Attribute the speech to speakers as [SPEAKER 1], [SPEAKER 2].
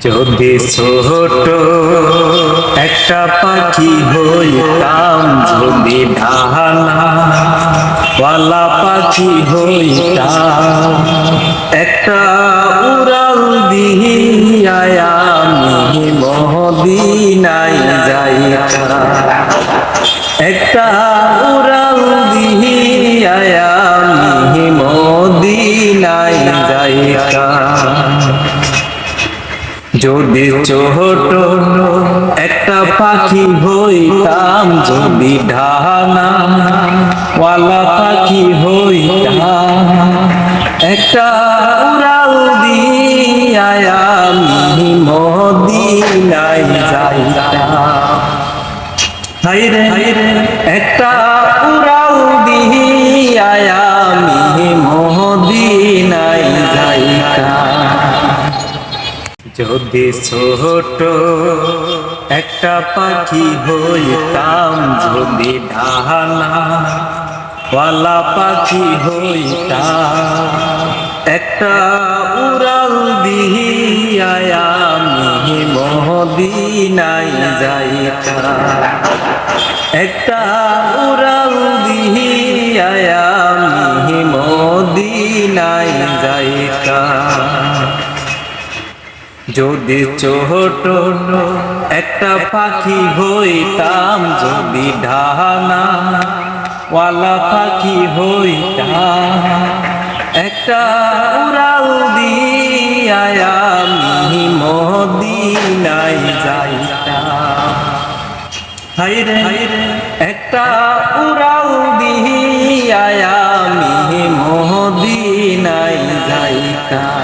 [SPEAKER 1] যদি ছোট একটা পাখি হইতাম, যদি ওয়ালা পাখি হইতাম, একটা উড়াল দিহিয়ায় আমি মহদিনাই যাইতাম। একটা উড়াল দিহিয়ায় আমি মদিনাই যাইতাম। যদি ছোট একটা পাখি হইতাম, যদি ঢানা পাখি হইতাম, একটা উড়াল দিয়ায় আমি মদিনায় যাইতাম। হাইরে একটা উড়াল দিয়ায় আমি মদিনায় যাইতাম। যদি ছোট একটা পাখি হইতাম, যদি ওয়ালা পাখি হইতাম, একটা উড়াল দিহিয়ায় আমি মহদিনাই যাইতাম। একটা উড়াল দিহিয়ায় আমি মদিনাই যাইতাম। যদি ছোট একটা পাখি হইতাম, যদি ঢানাওয়ালা পাখি হইতাম, একটা উড়াল দিয়ায়ামি মদিনাই যাইতাম। হাইরে একটা উড়াল দিয়ায়ামি মদিনাই যাইতাম।